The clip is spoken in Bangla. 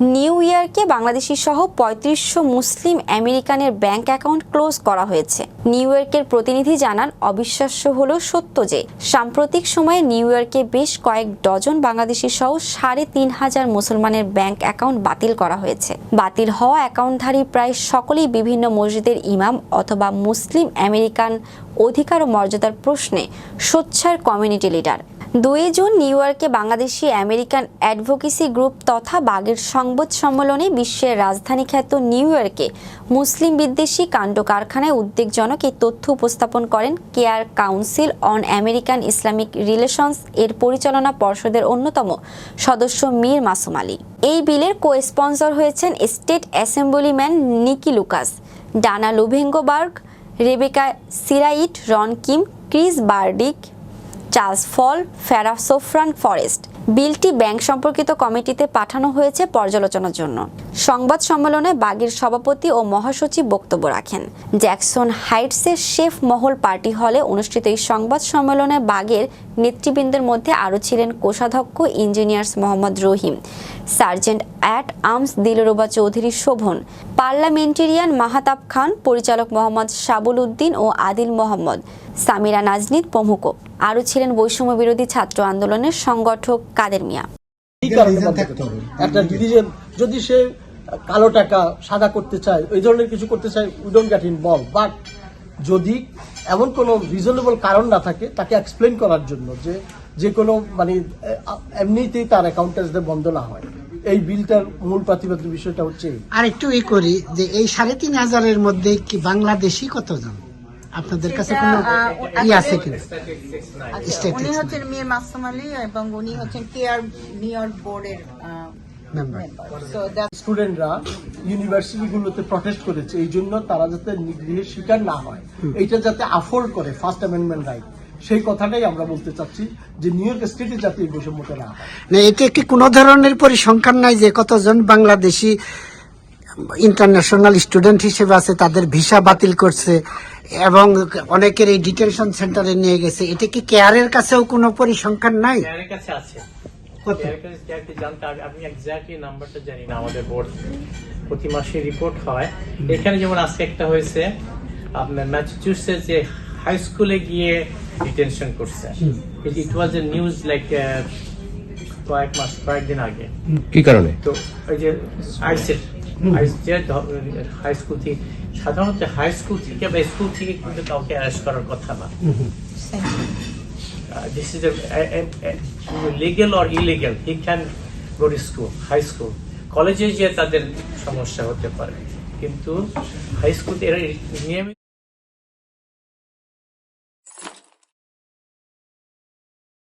নিউ ইয়র্কে বাংলাদেশি সহ পঁয়ত্রিশশো মুসলিম আমেরিকানের ব্যাংক অ্যাকাউন্ট ক্লোজ করা হয়েছে। নিউ ইয়র্কের প্রতিনিধি জানান, অবিশ্বাস্য হলেও সত্য যে, সাম্প্রতিক সময়ে নিউ ইয়র্কে বেশ কয়েক ডজন বাংলাদেশি সহ সাড়ে তিন হাজার মুসলমানের ব্যাংক অ্যাকাউন্ট বাতিল করা হয়েছে। বাতিল হওয়া অ্যাকাউন্টধারী প্রায় সকলেই বিভিন্ন মসজিদের ইমাম অথবা মুসলিম আমেরিকান অধিকার ও মর্যাদার প্রশ্নে সোচ্চার কমিউনিটি লিডার। দুই জুন নিউ ইয়র্কে বাংলাদেশি আমেরিকান অ্যাডভোকেসি গ্রুপ তথা বাগের সংবাদ সম্মেলনে বিশ্বের রাজধানী খ্যাত নিউ ইয়র্কে মুসলিম বিদ্বেষী কাণ্ড কারখানায় উদ্বেগজনক এই তথ্য উপস্থাপন করেন CAIR Council on American Islamic Relations এর পরিচালনা পর্ষদের অন্যতম সদস্য মীর মাসুম আলী। এই বিলের কো স্পন্সর হয়েছেন State Assemblyman Nikki Lucas, Dana লুভেঙ্গোবার্গ, Rebecca Seawright, Ron Kim, Chris Burdick Charles Fall, Phara Souffrant Forrest. বিলটি ব্যাংক সম্পর্কিত কমিটিতে পাঠানো হয়েছে পর্যালোচনার জন্য। সংবাদ সম্মেলনে বাগের সভাপতি ও মহাসচিব বক্তব্য রাখেন। জ্যাকসন হাইটসের শেফ মহল পার্টি হলে অনুষ্ঠিত এই সংবাদ সম্মেলনে বাগের নেতৃবৃন্দের মধ্যে আরও ছিলেন কোষাধ্যক্ষ engineers Mohammad Rahim, sergeant at arms Dilruba Chowdhury Shovon, parliamentarian Mahtab Khan, পরিচালক মোহাম্মদ শাবুল উদ্দিন ও আদিল মোহাম্মদ। সামিরা নাজনীদ প্রমুখ। আরও ছিলেন বৈষম্য বিরোধী ছাত্র আন্দোলনের সংগঠক কাদের মিয়া? একটা ডিভিশন যদি সে কালো টাকা সাদা করতে চায় ওই ধরনের কিছু করতে চায় we don't get involve but যদি এমন কোনো রিজনেবল কারণ না থাকে তাকে এক্সপ্লেন করার জন্য যে যে কোনো মানে এমনিতেই তার অ্যাকাউন্টেন্সদের বন্ধ না হয়। এই বিলটার মূল প্রাতিপাদ্য বিষয়টা হচ্ছে। আর একটু ই করি যে এই সাড়ে তিন হাজারের মধ্যে কি বাংলাদেশি কতজন? আপনাদের কাছে কোনো ই আছে কিনা? আচ্ছা, উনি হচ্ছেন মির মাসুম আলী এবং উনি হচ্ছেন কেয়ার নিউ ইয়র্ক বোর্ডের Member. মেম্বার সো দ্যাট স্টুডেন্টরা ইউনিভার্সিটিগুলোতে প্রটেস্ট করেছে এই জন্য তারা যাতে নিগৃহের শিকার না হয়। এইটা যাতে আফোর্ড করে ফার্স্ট অ্যামেন্ডমেন্ট রাইট সেই কথাটাই আমরা বলতে চাচ্ছি যে নিউ ইয়র্ক স্টেটে যাতে এই বৈষম্যটা না হয়। না এটি কি কোনো ধরনের পরিসংখ্যান নাই যে কতজন বাংলাদেশি ইন্টারন্যাশনাল স্টুডেন্ট হিসেবে আছে তাদের ভিসা বাতিল করছে? এবং অনেকের এই ডিটেনশন সেন্টারে নিয়ে গেছে। এটা কি কেয়ারের কাছেও কোনো পরিসংখ্যান নাই? ক্যারের কাছে আছে। কত? ক্যারের কাছে ক্যারেক্টার জানতে আমি এক্স্যাক্টলি নাম্বারটা জানি না আমাদের বোর্ড প্রতি মাসে রিপোর্ট হয়। এখানে যেমন আজকে একটা হয়েছে আপনার যে হাই স্কুলে গিয়ে ডিটেনশন করছে। ইট ওয়াজ এ নিউজ লাইক কয়েক মাস কয়েকদিন আগে। কি কারণে? তো ওই যে আইসের আইস যে হাই স্কুল থেকে সাধারণত হাই স্কুল থেকে বা স্কুল থেকে কিন্তু কাউকে অ্যারেস্ট করার কথা না। This is legal or illegal he can go to school high school কলেজে যে তাদের সমস্যা হতে পারে কিন্তু হাই স্কুল এরা নিয়মিত